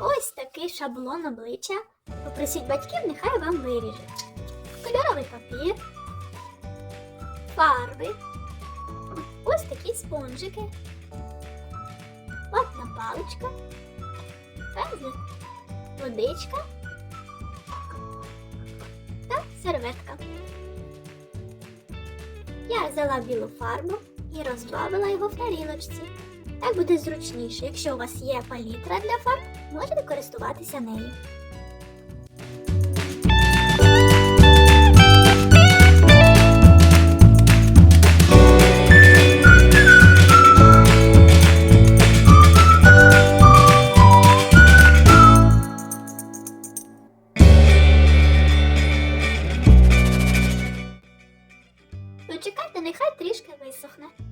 Ось такий шаблон обличчя. Попросіть батьків, нехай вам виріжуть. Кольоровий папір, фарби, ось такі спонжики, лапна паличка, пензлик, водичка та серветка. Я взяла білу фарбу і розбавила його в тарілочці. Так буде зручніше. Якщо у вас є палітра для фарб, можете користуватися нею. Чекайте, нехай трішки висохне.